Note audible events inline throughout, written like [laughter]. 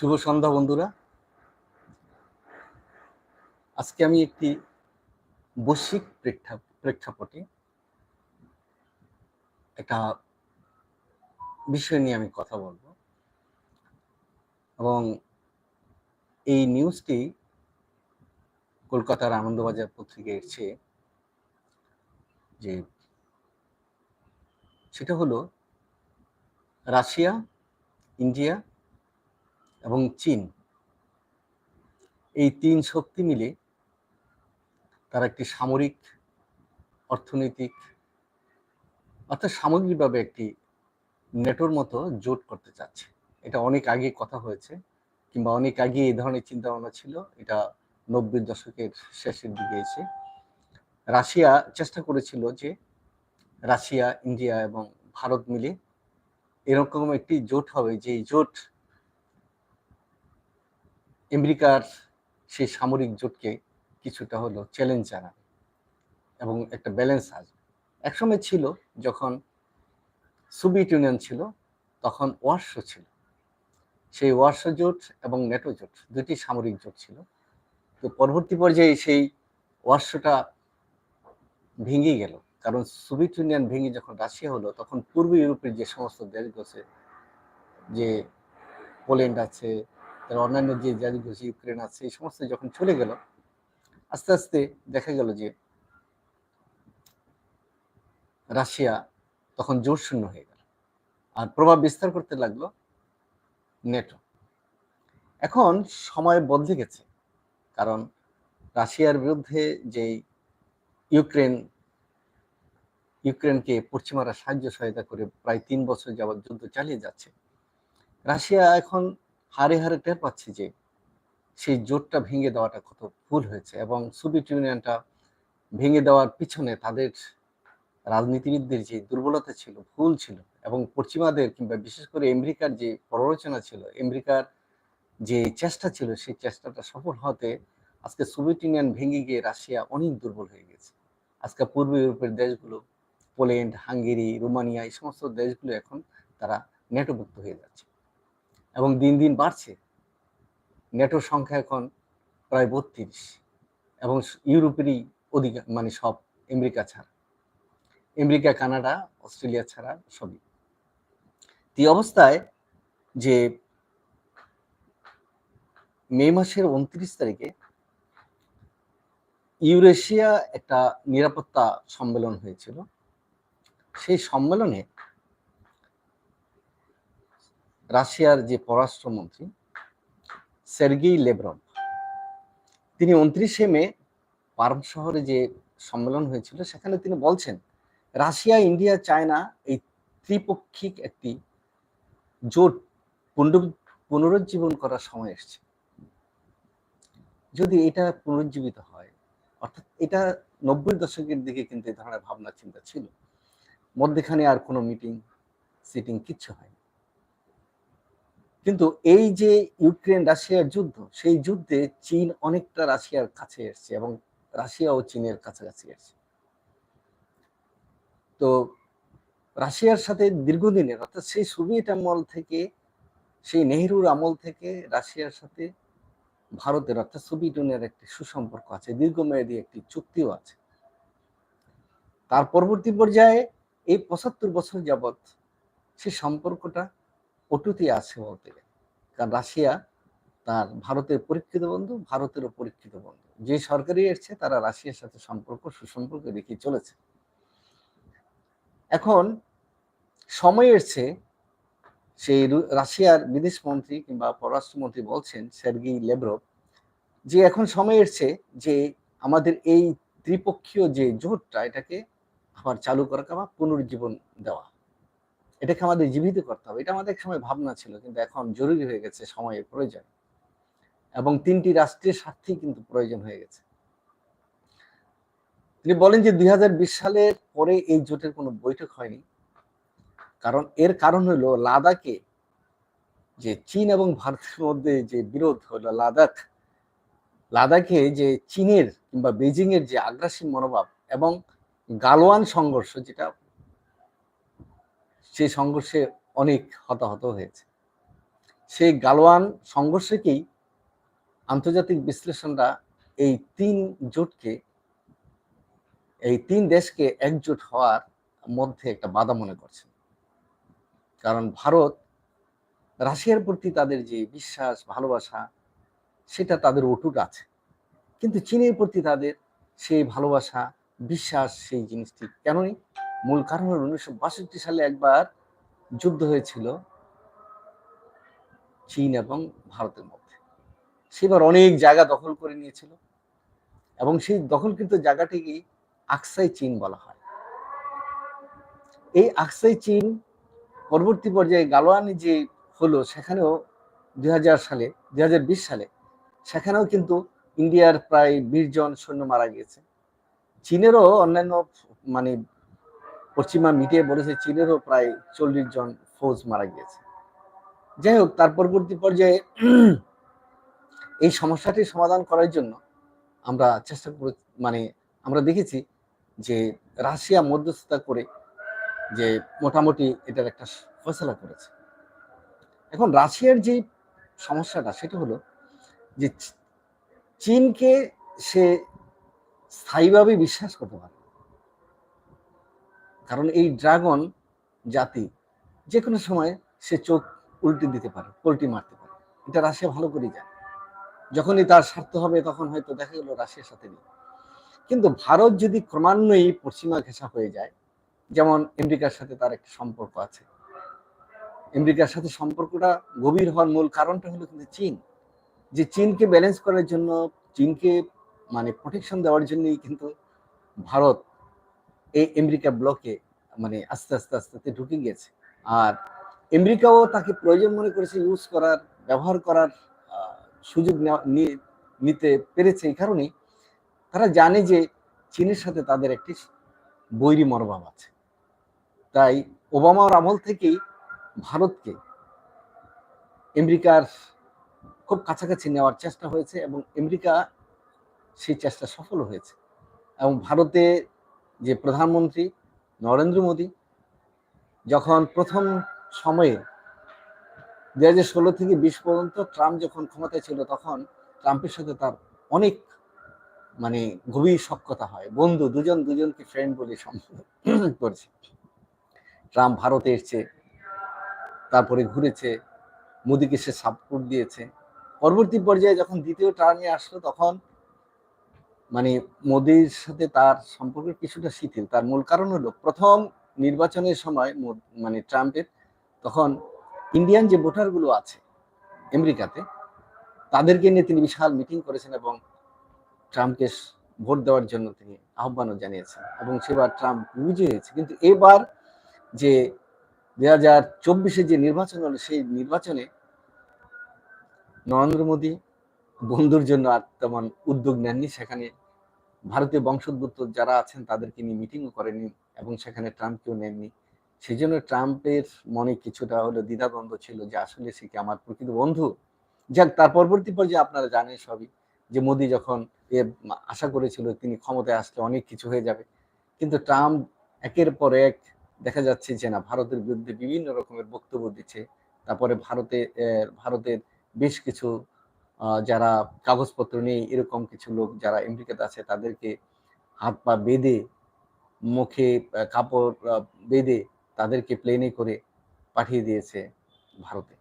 শুভ সন্ধ্যা, বন্ধুরা। আজকে আমি একটি বৈশ্বিক প্রেক্ষা- প্রেক্ষাপটে একটা বিষয় নিয়ে আমি কথা বলব। এবং এই নিউজটি কলকাতার আনন্দবাজার পত্রিকায় এসছে যে, সেটা হলো রাশিয়া, ইন্ডিয়া এবং চীন। এই তিন শক্তি মিলে তারা একটি সামরিক, অর্থনৈতিক, অর্থাৎ সামগ্রিকভাবে একটি নেটোর মতো জোট করতে চাচ্ছে। এটা অনেক আগে কথা হয়েছে, কিংবা অনেক আগে এই ধরনের চিন্তা ভাবনা ছিল। এটা নব্বই দশকের শেষের দিকে এসে। রাশিয়া চেষ্টা করেছিল যে রাশিয়া, ইন্ডিয়া এবং ভারত মিলে এরকম একটি জোট হবে। যে জোট আমেরিকার সেই সামরিক জোটকে কিছুটা হলো চ্যালেঞ্জ জানাবে এবং একটা ব্যালেন্স আসবে। একসময় ছিল যখন সোভিয়েত ইউনিয়ন ছিল, তখন ওয়ার্সো ছিল। সেই ওয়ার্সো জোট এবং নেটো জোট দুটি সামরিক জোট ছিল। তো পরবর্তী পর্যায়ে সেই ওয়ার্সোটা ভেঙে গেল। কারণ সোভিয়েত ইউনিয়ন ভেঙে যখন রাশিয়া হলো, তখন পূর্ব ইউরোপের যে সমস্ত দেশগুলো যে পোল্যান্ড আছে অন্যান্য যে আছে ইউক্রেন আছে, এই সমস্ত যখন চলে গেল, আস্তে আস্তে দেখা গেল যে রাশিয়া তখন জোর শূন্য হয়ে গেল। আর প্রভাব বিস্তার করতে লাগল নেটো। এখন সময় বদলে গেছে, কারণ রাশিয়ার বিরুদ্ধে যেই ইউক্রেন, ইউক্রেনকে পশ্চিমারা সাহায্য সহায়তা করে প্রায় তিন বছর যাবৎ যুদ্ধ চালিয়ে যাচ্ছে, রাশিয়া এখন হারে হারে টের পাচ্ছি যে সেই জোটটা ভেঙে দেওয়াটা কত ভুল হয়েছে এবং সোভিয়েত ইউনিয়নটা ভেঙে দেওয়ার পিছনে তাদের রাজনীতিবিদদের যে দুর্বলতা ছিল, ভুল ছিল এবং পশ্চিমাদের কিংবা বিশেষ করে আমেরিকার যে প্ররোচনা ছিল, আমেরিকার যে চেষ্টা ছিল, সেই চেষ্টাটা সফল হতে আজকে সোভিয়েত ইউনিয়ন ভেঙে গিয়ে রাশিয়া অনেক দুর্বল হয়ে গেছে। আজকে পূর্ব ইউরোপের দেশগুলো, পোল্যান্ড, হাঙ্গেরি, রোমানিয়া, এই সমস্ত দেশগুলো এখন তারা নেটোভুক্ত হয়ে যাচ্ছে। এবং দিন দিন বাড়ছে। নেটোর সংখ্যা এখন প্রায় বত্রিশ এবং ইউরোপেরই অধিকার মানে সব আমেরিকা ছাড়া। আমেরিকা, কানাডা, অস্ট্রেলিয়া ছাড়া সবই। এই অবস্থায় যে মে মাসের উনত্রিশ তারিখে ইউরেশিয়া একটা নিরাপত্তা সম্মেলন হয়েছিল। সেই সম্মেলনে রাশিয়ার যে পররাষ্ট্রমন্ত্রী সের্গেই লেব্রভ তিনি উনত্রিশে মে পার্ম শহরে যে সম্মেলন হয়েছিল, সেখানে তিনি বলছেন, রাশিয়া, ইন্ডিয়া, চায়না এই ত্রিপক্ষিক একটি জোট পুনরুজ্জীবন করার সময় এসছে। যদি এটা পুনরুজ্জীবিত হয়, অর্থাৎ এটা নব্বই দশকের দিকে কিন্তু এই ধরনের ভাবনা, চিন্তা ছিল। মধ্যেখানে আর কোনো মিটিং সিটিং কিচ্ছু হয় কিন্তু এই যে ইউক্রেন রাশিয়ার যুদ্ধ, সেই যুদ্ধে চীন অনেকটা রাশিয়ার কাছে এসছে এবং রাশিয়া ও চীনের কাছাকাছি এসছে। তো রাশিয়ার সাথে দীর্ঘদিনের, অর্থাৎ সেই সোভিয়েত আমল থেকে, সেই নেহরুর আমল থেকে রাশিয়ার সাথে ভারতের, অর্থাৎ সোভিয়েত ইউনিয়নের একটি সুসম্পর্ক আছে, দীর্ঘমেয়াদী একটি চুক্তিও আছে। তার পরবর্তী পর্যায়ে এই পঁচাত্তর বছর যাবৎ সে সম্পর্কটা অটুতি আছে বলতে গেলে কারণ রাশিয়া তার ভারতের পরীক্ষিত বন্ধু, ভারতেরও পরীক্ষিত বন্ধু। যে সরকারি এসছে, তারা রাশিয়ার সাথে সম্পর্ক, সুসম্পর্ক রেখে চলেছে। এখন সময় এসছে, সেই রাশিয়ার বিদেশ মন্ত্রী কিংবা পররাষ্ট্রমন্ত্রী বলছেন সের্গি লেব্রভ, যে এখন সময় এসছে যে আমাদের এই ত্রিপক্ষীয় যে জোটটা, এটাকে আবার চালু করা বা পুনরুজ্জীবন দেওয়া। এটাকে আমাদের জীবিত করতে হবে। এটা আমাদের সময় ভাবনা ছিল, কিন্তু এখন জরুরি হয়ে গেছে, সময়ের প্রয়োজন। এবং তিনটি রাষ্ট্রের স্বার্থেই কিন্তু প্রয়োজন হয়ে গেছে। তিনি বলেন যে, দুই সালের পরে এই জোটের কোনো বৈঠক হয়নি। কারণ এর কারণ হলো লাদাখে যে চীন এবং ভারতের মধ্যে যে বিরোধ হলো, লাদাখ, লাদাখে যে চীনের কিংবা বেজিং এর যে আগ্রাসী মনোভাব এবং গালোয়ান সংঘর্ষ, যেটা সেই সংঘর্ষে অনেক হতাহত হয়েছে। সেই গালওয়ান সংঘর্ষকেই আন্তর্জাতিক বিশ্লেষণরা এই তিন জোটকে, এই তিন দেশকে একজোট হওয়ার মধ্যে একটা বাধা মনে করছে। কারণ ভারত, রাশিয়ার প্রতি তাদের যে বিশ্বাস, ভালোবাসা, সেটা তাদের অটুট আছে। কিন্তু চীনের প্রতি তাদের সেই ভালোবাসা, বিশ্বাস, সেই জিনিসটি কেন নেই মূল কারণ হল উনিশশো বাষট্টি সালে একবার যুদ্ধ হয়েছিল চীন এবং ভারতের মধ্যে। সেবার অনেক জায়গা দখল করে নিয়েছিল এবং সেই দখলকৃত জায়গাটিকে আকসাই চীন বলা হয়। এই আকসাই চীন পরবর্তী পর্যায়ে গালোয়ানি যে হলো, সেখানেও দুই হাজার সালে, দুই হাজার বিশ সালে, সেখানেও কিন্তু ইন্ডিয়ার প্রায় বিশ জন সৈন্য মারা গিয়েছে। চীনেরও অন্যান্য মানে পশ্চিমা মিডিয়া বলেছে চীনেরও প্রায় চল্লিশ জন ফৌজ মারা গিয়েছে। যাই হোক, তার পরবর্তী পর্যায়ে [clears throat] এই সমস্যাটি সমাধান করার জন্য আমরা চেষ্টা করে মানে আমরা দেখেছি যে রাশিয়া মধ্যস্থতা করে যে মোটামুটি এটার একটা ফসলা করেছে। এখন রাশিয়ার যে সমস্যাটা, সেটা হলো যে চীনকে সে স্থায়ীভাবে বিশ্বাস করতে পারে কারণ এই ড্রাগন জাতি যে কোনো সময় সে চোখ উল্টে দিতে পারে পোল্টি মারতে পারে। এটা রাশিয়া ভালো করে যায় যখনই তার স্বার্থ হবে তখন হয়তো দেখা গেল রাশিয়ার সাথে নেই। কিন্তু ভারত যদি ক্রমান্বয়ে পশ্চিমা ঘেঁষা হয়ে যায়, যেমন আমেরিকার সাথে তার একটা সম্পর্ক আছে। আমেরিকার সাথে সম্পর্কটা গভীর হওয়ার মূল কারণটা হলো কিন্তু চীন। যে চীনকে ব্যালেন্স করার জন্য, চীনকে মানে প্রোটেকশন দেওয়ার জন্যই কিন্তু ভারত এই আমেরিকা ব্লকে মানে আস্তে আস্তে আস্তে আস্তে ঢুকে গিয়েছে। আর আমেরিকাও তাকে প্রয়োজন মনে করেছে ইউজ করার, ব্যবহার করার সুযোগ নিতে পেরেছে এই কারণেই। তারা জানে যে চীনের সাথে তাদের একটি বৈরী মনোভাব আছে। তাই ওবামার আমল থেকেই ভারতকে আমেরিকার খুব কাছাকাছি নেওয়ার চেষ্টা হয়েছে এবং আমেরিকা সেই চেষ্টা সফল হয়েছে। এবং ভারতে যে প্রধানমন্ত্রী নরেন্দ্র মোদী যখন প্রথম সময়ে দু হাজার ষোলো থেকে বিশ পর্যন্ত ট্রাম্প যখন ক্ষমতায় ছিল, তখন ট্রাম্পের সাথে তার অনেক মানে গভীর সক্ষতা হয়। বন্ধু, দুজন দুজনকে ফ্রেন্ড বলে সম্বোধন করছে। ট্রাম্প ভারতে এসছে, তারপরে ঘুরেছে, মোদীকে সে সাপোর্ট দিয়েছে। পরবর্তী পর্যায়ে যখন দ্বিতীয় টার্মে আসলো, তখন মানে মোদির সাথে তার সম্পর্ক কিছুটা শিথিল। তার মূল কারণ হলো, প্রথম নির্বাচনের সময় মানে ট্রাম্পের তখন ইন্ডিয়ান যে ভোটারগুলো আছে আমেরিকাতে, তাদেরকে নিয়ে তিনি বিশাল মিটিং করেছেন এবং ট্রাম্পকে ভোট দেওয়ার জন্য তিনি আহ্বানও জানিয়েছেন এবং সেবার ট্রাম্প বিজয়ী হয়েছে। কিন্তু এবার যে দুই হাজার চব্বিশে যে নির্বাচন হলো, সেই নির্বাচনে নরেন্দ্র মোদী বন্ধুর জন্য আর তেমন উদ্যোগ নেননি। সেখানে ভারতীয় বংশোদ্ভূত যারা আছেন তাদেরকে নিয়ে মিটিংও করেনি এবং সেখানে ট্রাম্পকেও নেননি। সেই জন্য ট্রাম্পের মনে কিছুটা হলো দ্বিধাদ্বন্দ্ব ছিল যে আসলে সে কি আমার প্রকৃত বন্ধু? যাক, তার পরবর্তী পর্যায়ে আপনারা জানেন সবই যে মোদী যখন এ আশা করেছিল তিনি ক্ষমতায় আসলে অনেক কিছু হয়ে যাবে। কিন্তু ট্রাম্প একের পর এক দেখা যাচ্ছে যে না, ভারতের বিরুদ্ধে বিভিন্ন রকমের বক্তব্য দিচ্ছে। তারপরে ভারতে ভারতের বেশ কিছু যারা কাগজপত্র নেই এরকম কিছু লোক যারা আমেরিকাতে আছে, তাদেরকে হাত পা বেঁধে, মুখে কাপড় বেঁধে তাদেরকে প্লেনে করে পাঠিয়ে দিয়েছে ভারতে।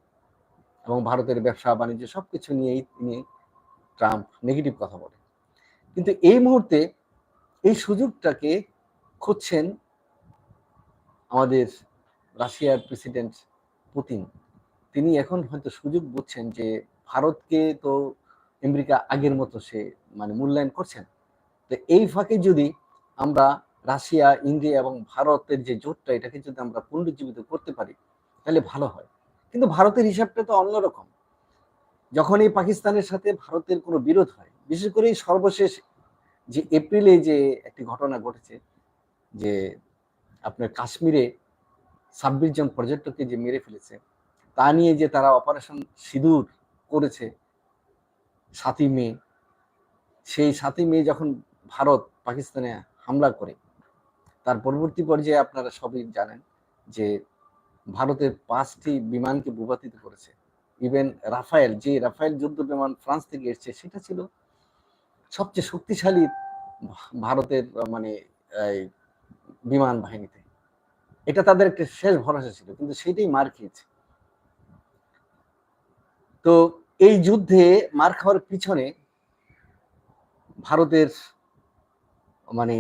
এবং ভারতের ব্যবসা, বাণিজ্য সব কিছু নিয়েই তিনি ট্রাম্প নেগেটিভ কথা বলে। কিন্তু এই মুহূর্তে এই সুযোগটাকে খুঁজছেন আমাদের রাশিয়ার প্রেসিডেন্ট পুতিন। তিনি এখন হয়তো সুযোগ বুঝছেন যে ভারতকে তো আমেরিকা আগের মতো সে মানে মূল্যায়ন করছেন। তো এই ফাঁকে যদি আমরা রাশিয়া, ইন্ডিয়া এবং ভারতের যে জোটটা, এটাকে যদি আমরা পুনরুজ্জীবিত করতে পারি, তাহলে ভালো হয়। কিন্তু ভারতের হিসাবটা তো অন্যরকম যখন এই পাকিস্তানের সাথে ভারতের কোনো বিরোধ হয়, বিশেষ করে সর্বশেষ যে এপ্রিলে যে একটি ঘটনা ঘটেছে, যে আপনার কাশ্মীরে ছাব্বিশ জন পর্যটককে যে মেরে ফেলেছে, তা নিয়ে যে তারা অপারেশন সিঁদুর করেছে সাতই মে। সেই সাতই মে যখন ভারত পাকিস্তানে হামলা করে, তার পরবর্তী পর্যায়ে আপনারা সবই জানেন যে ভারতের পাঁচটি বিমানকে ভূপাতিত করেছে। ইভেন রাফায়েল, যে রাফায়েল যুদ্ধ বিমান ফ্রান্স থেকে এসছে, সেটা ছিল সবচেয়ে শক্তিশালী ভারতের মানে বিমান বাহিনীতে। এটা তাদের একটা শেষ ভরসা ছিল, কিন্তু সেটাই মার খেয়েছে। তো এই যুদ্ধে মার খাওয়ার পিছনে ভারতের মানে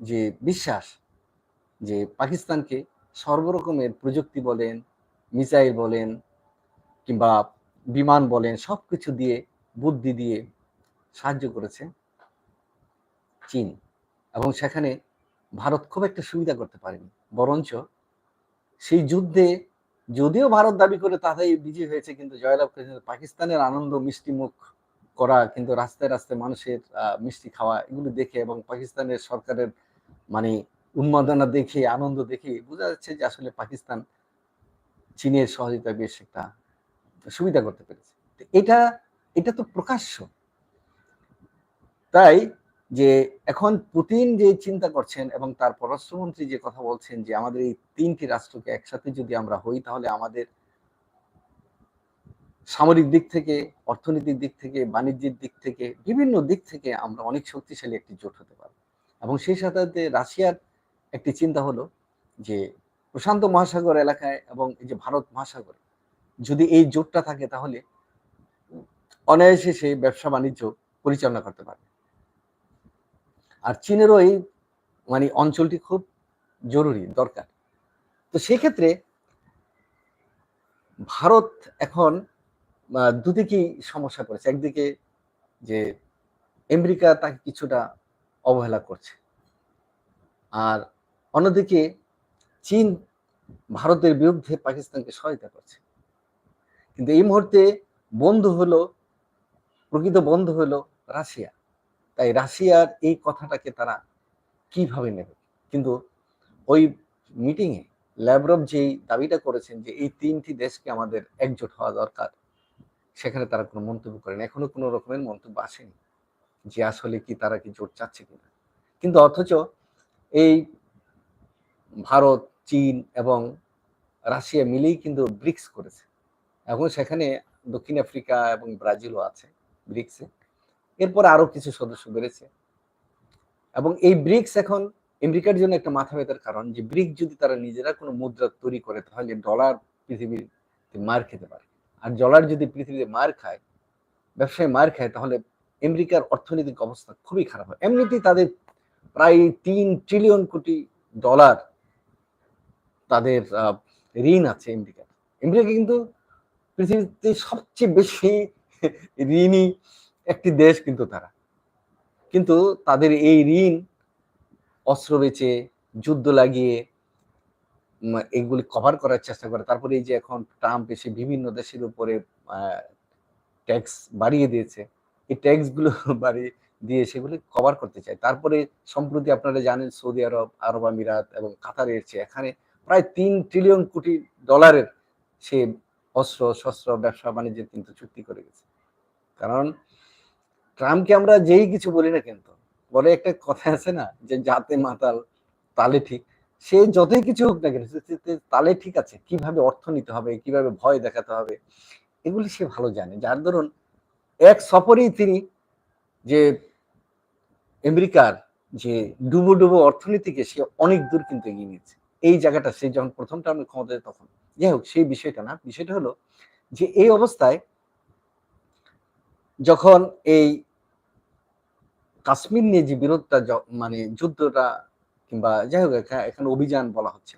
যে বিশ্বাস, যে পাকিস্তানকে সর্বরকমের প্রযুক্তি বলেন, মিসাইল বলেন, কিংবা বিমান বলেন সব কিছু দিয়ে, বুদ্ধি দিয়ে সাহায্য করেছে চীন। এবং সেখানে ভারত খুব একটা সুবিধা করতে পারেনি। বরঞ্চ সেই যুদ্ধে যদিও ভারত দাবি করে তাতেই বিজয়ী হয়েছে, কিন্তু জয়লাভ করেছে পাকিস্তানের আনন্দ, মিষ্টি মুখ করা, কিন্তু রাস্তায় রাস্তায় মানুষের মিষ্টি খাওয়া, এগুলো দেখে এবং পাকিস্তানের সরকারের মানে উন্মাদনা দেখে, আনন্দ দেখে বোঝা যাচ্ছে যে আসলে পাকিস্তান চীনের সহযোগিতা বেশ একটা সুবিধা করতে পেরেছে। এটা এটা তো প্রকাশ্য। তাই যে এখন পুতিন যে চিন্তা করছেন এবং তার পররাষ্ট্রমন্ত্রী যে কথা বলছেন যে আমাদের এই তিনটি রাষ্ট্রকে একসাথে যদি আমরা হই, তাহলে আমাদের সামরিক দিক থেকে, অর্থনৈতিক দিক থেকে, বাণিজ্যিক দিক থেকে, বিভিন্ন দিক থেকে আমরা অনেক শক্তিশালী একটি জোট হতে পারব। এবং সেই সাথে রাশিয়ার একটি চিন্তা হলো যে প্রশান্ত মহাসাগর এলাকায় এবং এই যে ভারত মহাসাগরে, যদি এই জোটটা থাকে তাহলে অনায়াসে সে ব্যবসা বাণিজ্য পরিচালনা করতে পারবে। আর চীনেরও এই মানে অঞ্চলটি খুব জরুরি, দরকার। তো সেক্ষেত্রে ভারত এখন দুদিকেই সমস্যা করেছে একদিকে যে আমেরিকা তাকে কিছুটা অবহেলা করছে, আর অন্যদিকে চীন ভারতের বিরুদ্ধে পাকিস্তানকে সহায়তা করছে। কিন্তু এই মুহূর্তে বন্ধু হলো, প্রকৃত বন্ধু হলো রাশিয়া। তাই রাশিয়ার এই কথাটাকে তারা কীভাবে নেবে? কিন্তু ওই মিটিংয়ে ল্যাব্রভ যেই দাবিটা করেছেন যে এই তিনটি দেশকে আমাদের একজোট হওয়া দরকার, সেখানে তারা কোনো মন্তব্য করেন। এখনও কোনো রকমের মন্তব্য আসেনি যে আসলে কি তারা কি জোট চাচ্ছে কিনা। কিন্তু অথচ এই ভারত, চীন এবং রাশিয়া মিলেই কিন্তু ব্রিক্স করেছে। এখন সেখানে দক্ষিণ আফ্রিকা এবং ব্রাজিলও আছে ব্রিক্সে। এরপর আরও কিছু সদস্য বেড়েছে। এবং এই ব্রিক্স এখন আমেরিকার জন্য একটা মাথা ব্যথার কারণ যে ব্রিক্স যদি তারা নিজেরা কোনো মুদ্রা তৈরি করে, তাহলে ডলার পৃথিবীর মার খেতে পারে। আর ডলার যদি পৃথিবীতে মার খায়, ব্যবসায় মার খায়, তাহলে আমেরিকার অর্থনৈতিক অবস্থা খুবই খারাপ হয়। এমনিতেই তাদের প্রায় তিন ট্রিলিয়ন কোটি ডলার তাদের ঋণ আছে আমেরিকার। আমেরিকা কিন্তু পৃথিবীতে সবচেয়ে বেশি ঋণী একটি দেশ কিন্তু তারা। কিন্তু তাদের এই ঋণ, অস্ত্র বেচে, যুদ্ধ লাগিয়ে এগুলি কভার করার চেষ্টা করে। তারপরে এই যে এখন ট্রাম্প এসে বিভিন্ন দেশের উপরে ট্যাক্স বাড়িয়ে দিয়েছে, এই ট্যাক্সগুলো [laughs] বাড়িয়ে দিয়ে সেগুলি কভার করতে চায়। তারপরে সম্প্রতি আপনারা জানেন সৌদি আরব আরব আমিরাত এবং কাতার এসেছে এখানে প্রায় তিন ট্রিলিয়ন কোটি ডলারের সে অস্ত্র, শস্ত্র, ব্যবসা, বাণিজ্যের কিন্তু চুক্তি করে গেছে। কারণ ট্রাম্পকে আমরা যেই কিছু বলি না কিন্তু বলে একটা কথা আছে না, যে জাতে মাতাল, তালে ঠিক, সে যতই কিছু হোক না কেন তালে ঠিক আছে, কীভাবে অর্থ নিতে হবে, কীভাবে ভয় দেখাতে হবে, এগুলি সে ভালো জানে। যার ধরুন এক সফরেই তিনি যে আমেরিকার যে ডুবো ডুবো অর্থনীতিকে সে অনেক দূর কিন্তু এগিয়ে নিয়েছে। এই জায়গাটা সে যখন প্রথম টার্মে ক্ষমতায় তখন। যাই হোক, সেই বিষয়টা না, বিষয়টা হলো যে এই অবস্থায় যখন এই কাশ্মীর নিয়ে যে বিরোধটা মানে যুদ্ধটা কিংবা যাই হোক এখানে অভিযান বলা হচ্ছে।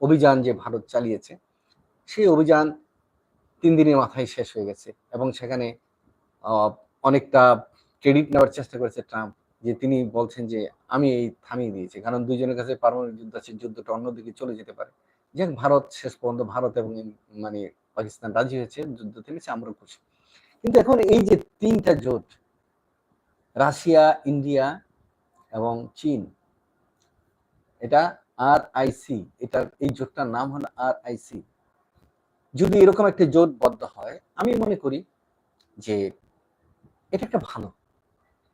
অভিযান যে ভারত চালিয়েছে, সেই অভিযান তিন দিনের মাথায় শেষ হয়ে গেছে এবং সেখানে অনেকটা ক্রেডিট নেওয়ার চেষ্টা করেছে ট্রাম্প, যে তিনি বলছেন যে, আমি এই থামিয়ে দিয়েছি, কারণ দুইজনের কাছে পারমাণবিক যুদ্ধ আছে, যুদ্ধটা অন্যদিকে চলে যেতে পারে। যাক ভারত, শেষ পর্যন্ত ভারত এবং মানে পাকিস্তান রাজি হয়েছে, যুদ্ধ থেমেছে আমরা খুশি। কিন্তু এখন এই যে তিনটা জোট রাশিয়া, ইন্ডিয়া এবং চীন। এটা আর আইসি এটার এই জোটটার নাম হলো আর আইসি যদি এরকম একটা জোট বদ্ধ হয়, আমি মনে করি যে এটা একটা ভালো।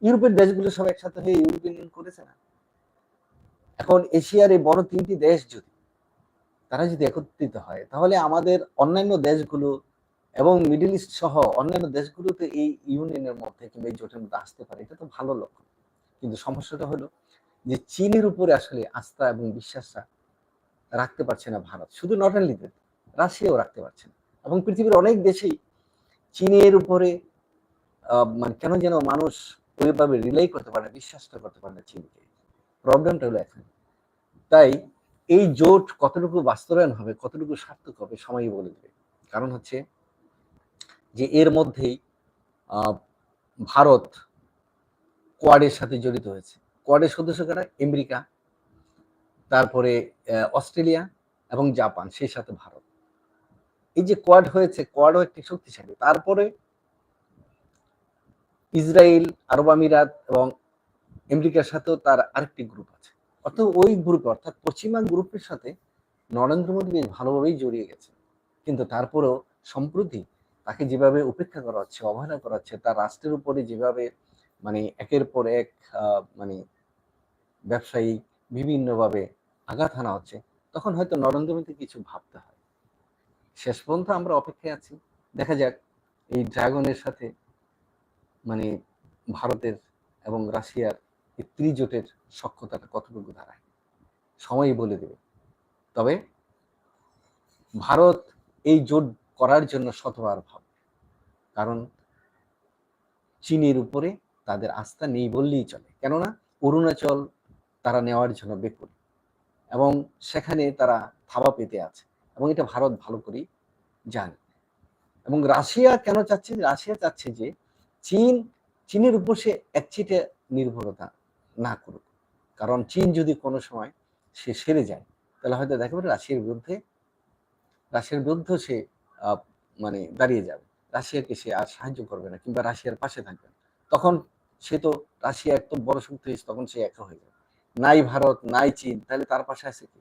ইউরোপের দেশগুলো সব একসাথে হয়ে ইউরোপিয়ান ইউনিয়ন করেছে না। এখন এশিয়ার এই বড় তিনটি দেশ যদি, তারা যদি একত্রিত হয়, তাহলে আমাদের অন্যান্য দেশগুলো এবং মিডল ইস্ট সহ অন্যান্য দেশগুলোতে এই ইউনিয়নের মধ্যে কিংবা এই জোটের মধ্যে আসতে পারে, এটা তো ভালো লক্ষণ। কিন্তু সমস্যাটা হলো যে চীনের উপরে আসলে আস্থা এবং বিশ্বাসটা রাখতে পারছে না ভারত। শুধু নট অনলি রাশিয়াও রাখতে পারছে না। এবং পৃথিবীর অনেক দেশেই চীনের উপরে মানে কেন যেন মানুষ ওইভাবে রিলাই করতে পারে না, বিশ্বাসটা করতে পারে না চীনকে। প্রবলেমটা হলো এখন। তাই এই জোট কতটুকু বাস্তবায়ন হবে, কতটুকু সার্থক হবে, সময়ই বলে দেবে। কারণ হচ্ছে যে এর মধ্যেই ভারত কোয়াডের সাথে জড়িত হয়েছে। কোয়াডের সদস্য কারা আমেরিকা, তারপরে অস্ট্রেলিয়া এবং জাপান, সেই সাথে ভারত। এই যে কোয়াড হয়েছে, কোয়াডও একটি শক্তিশালী। তারপরে ইসরায়েল আরব আমিরাত এবং আমেরিকার সাথেও তার আরেকটি গ্রুপ আছে। অর্থাৎ ওই গ্রুপে অর্থাৎ পশ্চিমা গ্রুপের সাথে নরেন্দ্র মোদী বেশ ভালোভাবেই জড়িয়ে গেছে। কিন্তু তারপরেও সম্প্রতি তাকে যেভাবে উপেক্ষা করা হচ্ছে, অবহেলা করা হচ্ছে, তার রাষ্ট্রের উপরে যেভাবে মানে একের পর এক মানে ব্যবসায়ী বিভিন্নভাবে আঘাত হানা হচ্ছে, তখন হয়তো নরেন্দ্র মোদী কিছু ভাবতে হয়। শেষ পর্যন্ত আমরা অপেক্ষায় আছি। দেখা যাক, এই ড্রাগনের সাথে মানে ভারতের এবং রাশিয়ার এই ত্রিজোটের সক্ষতাটা কতটুকু দাঁড়ায়, সময়ই বলে দেবে। তবে ভারত এই জোট করার জন্য শতবার ভাব। কারণ চীনের উপরে তাদের আস্থা নেই বললেই চলে। কেননা অরুণাচল তারা নেওয়ার জন্য বেকুল এবং সেখানে তারা থাবা পেতে আছে এবং এটা ভারত ভালো করেই জানে। এবং রাশিয়া কেন চাচ্ছে? রাশিয়া চাচ্ছে যে চীন, চীনের উপর সে একচিটে নির্ভরতা না করুক। কারণ চীন যদি কোনো সময় সে সেরে যায়, তাহলে হয়তো দেখা যাবে রাশিয়ার বিরুদ্ধে রাশিয়ার বিরুদ্ধে সে মানে দাঁড়িয়ে যাবে। রাশিয়াকে সে আর সাহায্য করবে না কিংবা রাশিয়ার পাশে থাকবে তখন সে তো রাশিয়া একদম বড় শক্তি হয়েছে তখন সে একা হয়ে যাবে। নাই ভারত, নাই চীন, তাহলে তার পাশে আছে কি?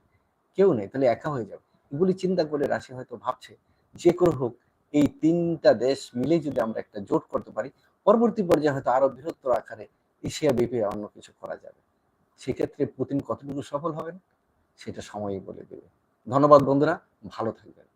কেউ নেই, তাহলে একা হয়ে যাবে। এগুলি চিন্তা করে রাশিয়া হয়তো ভাবছে, যে করে হোক, এই তিনটা দেশ মিলে যদি আমরা একটা জোট করতে পারি, পরবর্তী পর্যায়ে হয়তো আরও বৃহত্তর আকারে এশিয়া ব্যাপী অন্য কিছু করা যাবে। সেক্ষেত্রে পুতিন কতটুকু সফল হবেন, সেটা সময়ই বলে দেবে। ধন্যবাদ বন্ধুরা, ভালো থাকবেন।